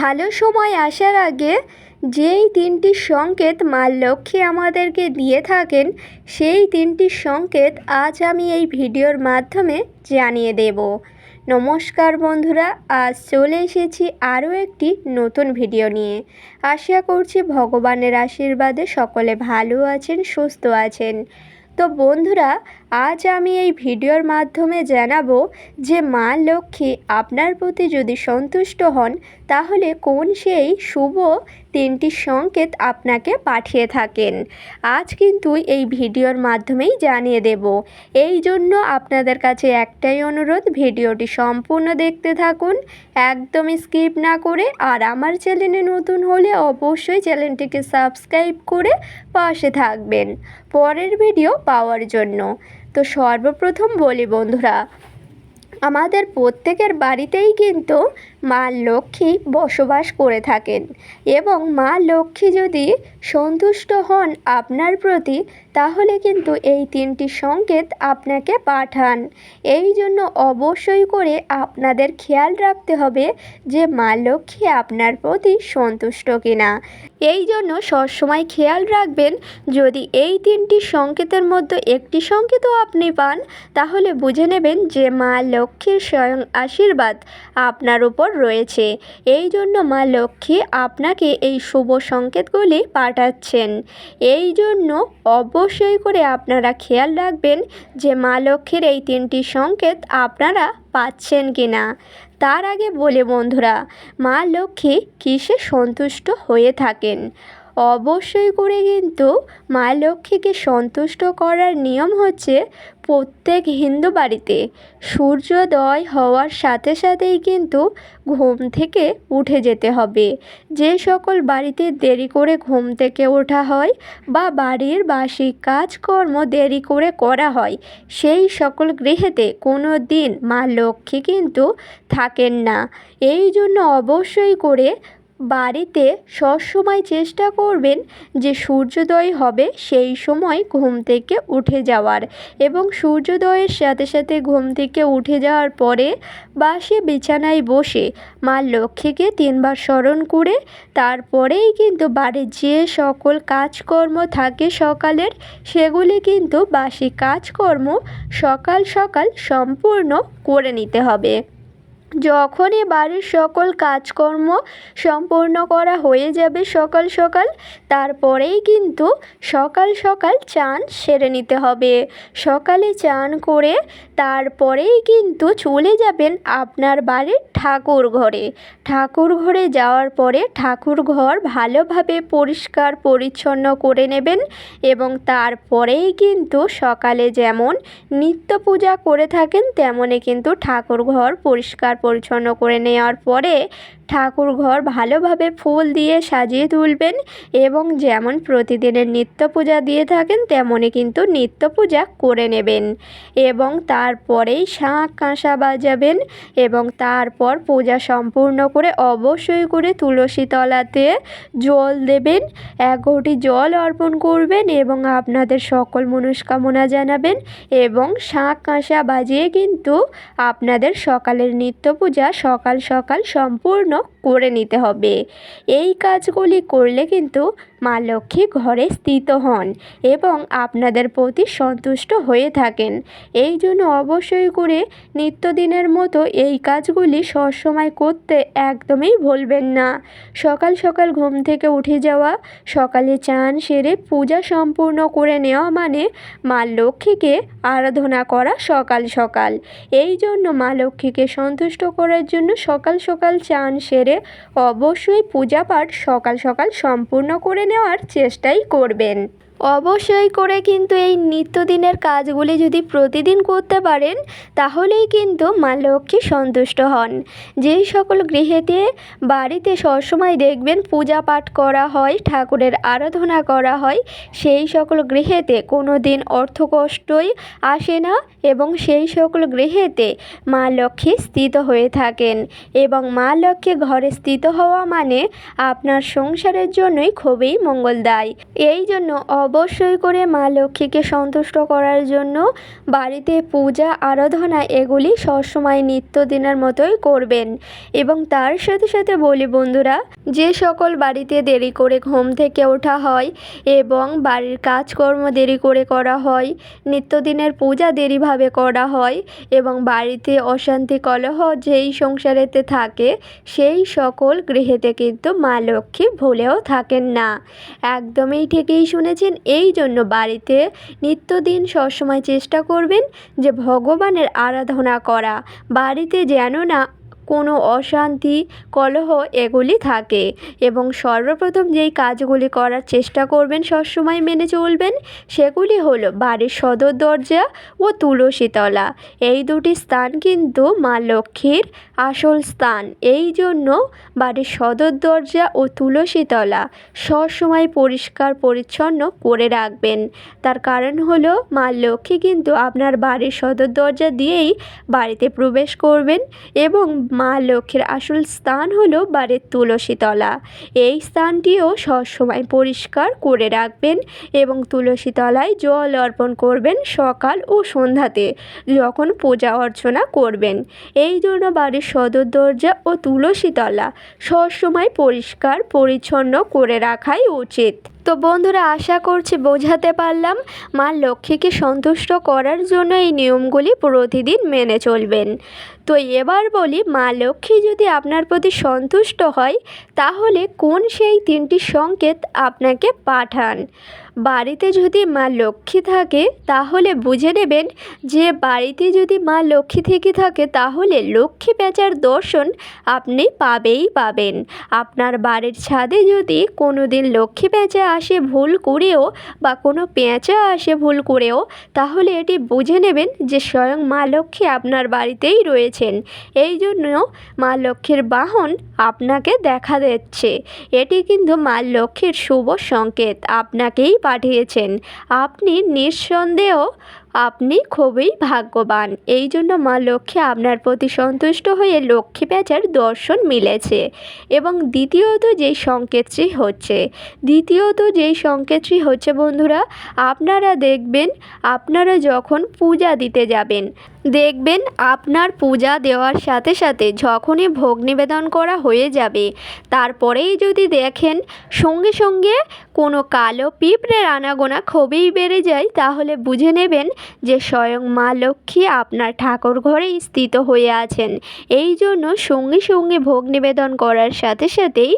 ভালো সময় আসার আগে যেই তিনটি সংকেত মা লক্ষ্মী আমাদেরকে দিয়ে থাকেন, সেই তিনটি সংকেত আজ আমি এই ভিডিওর মাধ্যমে জানিয়ে দেব। নমস্কার বন্ধুরা, আজ চলে এসেছি আরও একটি নতুন ভিডিও নিয়ে। আশা করছি ভগবানের আশীর্বাদে সকলে ভালো আছেন, সুস্থ আছেন। তো বন্ধুরা, আজ আমি এই ভিডিওর মাধ্যমে জানাব যে মা লক্ষ্মী আপনার প্রতি যদি সন্তুষ্ট হন তাহলে কোন সেই শুভ তিনটি সংকেত আপনাকে পাঠিয়ে থাকেন? আজ কিন্তু এই ভিডিওর মাধ্যমেই জানিয়ে দেব। এই জন্য আপনাদের কাছে একটাই অনুরোধ, ভিডিওটি সম্পূর্ণ দেখতে থাকুন, একদমই স্কিপ না করে, আর আমার চ্যানেলে নতুন হলে অবশ্যই চ্যানেলটিকে সাবস্ক্রাইব করে পাশে থাকবেন। পরের ভিডিও পাওয়ার জন্য। তো সর্বপ্রথম বলি বন্ধুরা আমাদের প্রত্যেকের বাড়িতেই কিন্তু মা লক্ষ্মী বসবাস করে থাকেন। এবং মা লক্ষ্মী যদি সন্তুষ্ট হন আপনার প্রতি তাহলে কিন্তু এই তিনটি সংকেত আপনাকে পাঠান। এই জন্য অবশ্যই করে আপনাদের খেয়াল রাখতে হবে যে মা লক্ষ্মী আপনার প্রতি সন্তুষ্ট কিনা। এই জন্য সবসময় খেয়াল রাখবেন, যদি এই তিনটি সংকেতের মধ্যে একটি সংকেতও আপনি পান, তাহলে বুঝে নেবেন যে মা লক্ষ্মীর স্বয়ং আশীর্বাদ আপনার উপর রয়েছে। এই জন্য মা লক্ষ্মী আপনাকে এই শুভ সংকেতগুলি পাঠাচ্ছেন। এই জন্য অবশ্যই করে আপনারা খেয়াল রাখবেন যে মা লক্ষ্মীর এই তিনটি সংকেত আপনারা পাচ্ছেন কি না তার আগে বলে বন্ধুরা, মা লক্ষ্মী কিসে সন্তুষ্ট হয়ে থাকেন? অবশ্যই করে কিন্তু মা লক্ষ্মীকে সন্তুষ্ট করার নিয়ম হচ্ছে প্রত্যেক হিন্দু বাড়িতে সূর্যোদয় হওয়ার সাথে সাথেই কিন্তু ঘুম থেকে উঠে যেতে হবে। যে সকল বাড়িতে দেরি করে ঘুম থেকে ওঠা হয় বা বাড়ির বাসি কাজকর্ম দেরি করে করা হয়, সেই সকল গৃহেতে কোনো দিন মা লক্ষ্মী কিন্তু থাকেন না। এই জন্য অবশ্যই করে বাড়িতে সবসময় চেষ্টা করবেন যে সূর্যোদয় হবে সেই সময় ঘুম থেকে উঠে যাওয়ার। এবং সূর্যোদয়ের সাথে সাথে ঘুম থেকে উঠে যাওয়ার পরে বাসে, বিছানায় বসে মা লক্ষ্মীকে তিনবার স্মরণ করে তারপরেই কিন্তু বাড়ির যে সকল কাজকর্ম থাকে সকালের, সেগুলি কিন্তু বাসি কাজকর্ম সকাল সকাল সম্পূর্ণ করে নিতে হবে। যখনই বাড়ির সকল কাজকর্ম সম্পূর্ণ করা হয়ে যাবে সকাল সকাল, তারপরেই কিন্তু সকাল সকাল চান সেরে নিতে হবে। সকালে চান করে তারপরেই কিন্তু চলে যাবেন আপনার বাড়ির ঠাকুর ঘরে। ঠাকুর ঘরে যাওয়ার পরে ঠাকুর ঘর ভালোভাবে পরিষ্কার পরিচ্ছন্ন করে নেবেন এবং তারপরেই কিন্তু সকালে যেমন নিত্য পূজা করে থাকেন তেমনই কিন্তু ঠাকুর ঘর পরিষ্কার পরিচ্ছন্ন করে নেওয়ার পরে ঠাকুর ঘর ভালোভাবে ফুল দিয়ে সাজিয়ে তুলবেন এবং যেমন প্রতিদিনের নিত্য পূজা দিয়ে থাকেন, তেমনই কিন্তু নিত্য পূজা করে নেবেন। এবং তারপরেই শাঁখ কাঁসা বাজাবেন এবং তারপর পূজা সম্পূর্ণ করে অবশ্যই করে তুলসী তলাতে জল দেবেন, এক ঘটি জল অর্পণ করবেন এবং আপনাদের সকল মনস্কামনা জানাবেন এবং শাঁখ কাঁসা বাজিয়ে কিন্তু আপনাদের সকালের নিত্য পূজা সকাল সকাল সম্পূর্ণ করে নিতে হবে। এই কাজগুলি করলে কিন্তু মা লক্ষ্মী ঘরে স্থিত হন এবং আপনাদের প্রতি সন্তুষ্ট হয়ে থাকেন। এই জন্য অবশ্যই করে নিত্যদিনের মতো এই কাজগুলি সবসময় করতে একদমই ভুলবেন না। সকাল সকাল ঘুম থেকে উঠে যাওয়া, সকালে চান সেরে পূজা সম্পূর্ণ করে নেওয়া মানে মা লক্ষ্মীকে আরাধনা করা সকাল সকাল। এই জন্য মা লক্ষ্মীকে সন্তুষ্ট করার জন্য সকাল সকাল চান সেরে অবশ্যই পূজা পাঠ সকাল সকাল সম্পূর্ণ করে নেওয়ার চেষ্টাই করবেন। অবশ্যই করে কিন্তু এই নিত্যদিনের কাজগুলি যদি প্রতিদিন করতে পারেন, তাহলেই কিন্তু মা লক্ষ্মী সন্তুষ্ট হন। যেই সকল গৃহেতে, বাড়িতে সবসময় দেখবেন পূজা পাঠ করা হয়, ঠাকুরের আরাধনা করা হয়, সেই সকল গৃহেতে কোনো দিন অর্থকষ্টই আসে না এবং সেই সকল গৃহেতে মা লক্ষ্মী স্থিত হয়ে থাকেন। এবং মা লক্ষ্মী ঘরে স্থিত হওয়া মানে আপনার সংসারের জন্যই খুবই মঙ্গলদায়। এই জন্য অবশ্যই করে মা লক্ষ্মীকে সন্তুষ্ট করার জন্য বাড়িতে পূজা, আরাধনা এগুলি সবসময় নিত্যদিনের মতোই করবেন। এবং তার সাথে সাথে বলি বন্ধুরা, যে সকল বাড়িতে দেরি করে ঘুম থেকে ওঠা হয় এবং বাড়ির কাজকর্ম দেরি করে করা হয়, নিত্যদিনের পূজা দেরিভাবে করা হয় এবং বাড়িতে অশান্তি কলহ যেই সংসারেতে থাকে, সেই সকল গৃহেতে কিন্তু মা লক্ষ্মী ভুলেও থাকেন না। একদমই ঠিকই শুনেছেন এই জন্য বাড়িতে নিত্যদিন সবসময় চেষ্টা করবেন যে ভগবানের আরাধনা করা। বাড়িতে যেন না কোনো অশান্তি, কলহ এগুলি থাকে এবং সর্বপ্রথম যেই কাজগুলি করার চেষ্টা করবেন, সবসময় মেনে চলবেন, সেগুলি হলো বাড়ির সদর দরজা ও তুলসীতলা এই দুটি স্থান কিন্তু মা লক্ষ্মীর আসল স্থান। এই জন্য বাড়ির সদর দরজা ও তুলসীতলা সবসময় পরিষ্কার, পরিচ্ছন্ন করে রাখবেন। তার কারণ হলো মা লক্ষ্মী কিন্তু আপনার বাড়ির সদর দরজা দিয়েই বাড়িতে প্রবেশ করবেন এবং মা লক্ষ্মীর আসল স্থান হলো বাড়ির তুলসীতলা এই স্থানটিও সবসময় পরিষ্কার করে রাখবেন এবং তুলসী তলায় জল অর্পণ করবেন সকাল ও সন্ধ্যাতে যখন পূজা অর্চনা করবেন। এই জন্য বাড়ির সদর দরজা ও তুলসী তলা সবসময় পরিষ্কার, পরিচ্ছন্ন করে রাখাই উচিত। তো বন্ধুরা, আশা করছি বোঝাতে পারলাম মা লক্ষ্মীকে সন্তুষ্ট করার জন্য এই নিয়মগুলি প্রতিদিন মেনে চলবেন। তো এবার বলি মা লক্ষ্মী যদি আপনার প্রতি সন্তুষ্ট হয় তাহলে কোন সেই তিনটি সংকেত আপনাকে পাঠান? বাড়িতে যদি মা লক্ষ্মী থাকে, তাহলে বুঝে নেবেন যে বাড়িতে যদি মা লক্ষ্মী থেকে থাকে, তাহলে লক্ষ্মী পেঁচার দর্শন আপনি পাবেই পাবেন। আপনার বাড়ির ছাদে যদি কোনো দিন লক্ষ্মী পেঁচা আসে ভুল করেও বা কোনো পেঁচা আসে ভুল করেও, তাহলে এটি বুঝে নেবেন যে স্বয়ং মা লক্ষ্মী আপনার বাড়িতেই রয়েছেন। এই জন্য মা লক্ষ্মীর বাহন আপনাকে দেখা দিচ্ছে। এটি কিন্তু মা লক্ষ্মীর শুভ সংকেত। আপনাকেই পাঠিয়েছেন। আপনি নিঃসন্দেহ আপনি খুবই ভাগ্যবান। এই জন্য মা লক্ষ্মী আপনার প্রতি সন্তুষ্ট হয়ে লক্ষ্মী প্যাঁচার দর্শন মিলেছে এবং দ্বিতীয়ত যেই সংকেতটি হচ্ছে, দ্বিতীয়ত যেই সংকেতটি হচ্ছে বন্ধুরা, আপনারা দেখবেন আপনারা যখন পূজা দিতে যাবেন, দেখবেন আপনার পূজা দেওয়ার সাথে সাথে যখনই ভোগ নিবেদন করা হয়ে যাবে, তারপরেই যদি দেখেন সঙ্গে সঙ্গে কোনো কালো পিঁপড়ের আনাগোনা খুবই বেড়ে যায়, তাহলে বুঝে নেবেন যে স্বয়ং মা লক্ষ্মী আপনার ঠাকুর ঘরেই স্থিত হয়ে আছেন। এই জন্য সঙ্গে সঙ্গে ভোগ নিবেদন করার সাথে সাথেই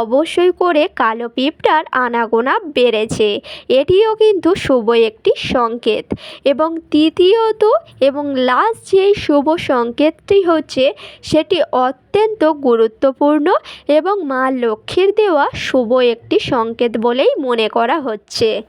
অবশ্যই করে কালো পিঁপড়ার আনাগোনা বেড়েছে। এটিও কিন্তু শুভ একটি সংকেত। এবং তৃতীয়ত এবং লাস্ট যেই শুভ সংকেতটি হচ্ছে, সেটি অত্যন্ত গুরুত্বপূর্ণ এবং মা লক্ষ্মীর দেওয়া শুভ একটি সংকেত বলেই মনে করা হচ্ছে।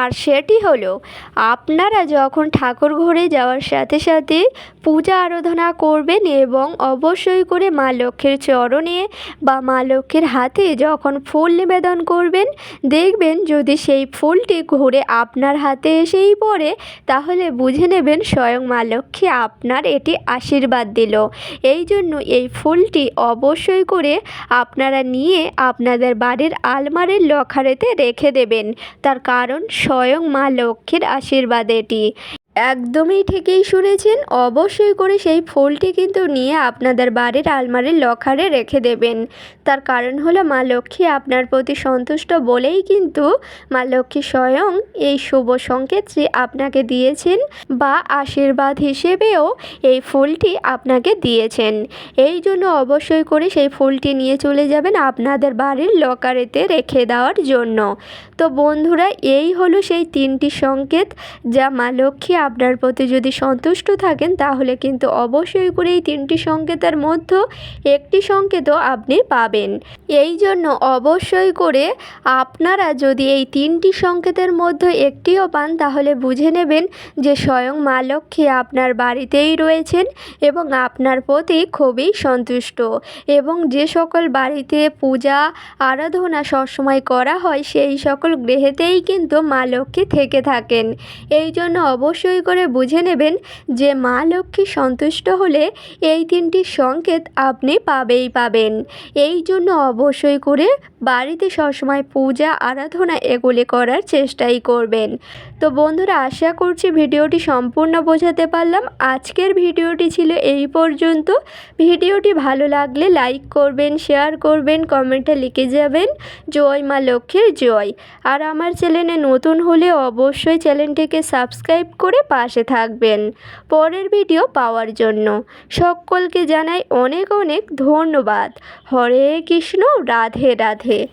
আর সেটি হলো, আপনারা যখন ঠাকুর ঘরে যাওয়ার সাথে সাথে পূজা আরাধনা করবেন এবং অবশ্যই করে মা লক্ষ্মীর চরণে বা মা লক্ষ্মীর হাতে যখন ফুল নিবেদন করবেন, দেখবেন যদি সেই ফুলটি ঘুরে আপনার হাতে এসেই পড়ে, তাহলে বুঝে নেবেন স্বয়ং মা লক্ষ্মী আপনার এটি আশীর্বাদ দিল। এই জন্য এই ফুলটি অবশ্যই করে আপনারা নিয়ে আপনাদের বাড়ির আলমারির লখারেতে রেখে দেবেন। তার কারণ স্বয়ং মা লক্ষ্মীর আশীর্বাদ এটি। একদমই ঠিকই শুনেছেন। অবশ্যই করে সেই ফুলটি কিন্তু নিয়ে আপনাদের বাড়ির আলমারির লকারে রেখে দেবেন। তার কারণ হলো মা লক্ষ্মী আপনার প্রতি সন্তুষ্ট বলেই কিন্তু মা লক্ষ্মী স্বয়ং এই শুভ সংকেতটি আপনাকে দিয়েছেন বা আশীর্বাদ হিসেবেও এই ফুলটি আপনাকে দিয়েছেন। এই জন্য অবশ্যই করে সেই ফুলটি নিয়ে চলে যাবেন আপনাদের বাড়ির লকারেতে রেখে দেওয়ার জন্য। তো বন্ধুরা, এই হলো সেই তিনটি সংকেত যা মা লক্ষ্মী আপনার প্রতি যদি সন্তুষ্ট থাকেন, তাহলে কিন্তু অবশ্যই করে এই তিনটি সংকেতের মধ্যে একটি সংকেতও আপনি পাবেন। এই জন্য অবশ্যই করে আপনারা যদি এই তিনটি সংকেতের মধ্যে একটিও পান, তাহলে বুঝে নেবেন যে স্বয়ং মা লক্ষ্মী আপনার বাড়িতেই রয়েছেন এবং আপনার প্রতি খুবই সন্তুষ্ট। এবং যে সকল বাড়িতে পূজা, আরাধনা সবসময় করা হয়, সেই সকল গৃহেতেই কিন্তু মা লক্ষ্মী থেকে থাকেন। এই জন্য অবশ্যই করে বুঝে নেবেন যে মা লক্ষ্মী সন্তুষ্ট হলে এই তিনটি সংকেত আপনি পাবেই পাবেন। এই জন্য অবশ্যই করে বাড়িতে সবসময় পূজা, আরাধনা এগুলি করার চেষ্টাই করবেন। তো বন্ধুরা, আশা করছি ভিডিওটি সম্পূর্ণ বোঝাতে পারলাম। আজকের ভিডিওটি ছিল এই পর্যন্ত। ভিডিওটি ভালো লাগলে লাইক করবেন, শেয়ার করবেন, কমেন্টে লিখে যাবেন, জয় মা লক্ষ্মীর জয়। আর আমার চ্যানেলে নতুন হলে অবশ্যই চ্যানেলটিকে সাবস্ক্রাইব করে পাশে থাকবেন। পরের ভিডিও পাওয়ার জন্য সকলকে জানাই অনেক অনেক ধন্যবাদ। হরে কৃষ্ণ, রাধে রাধে।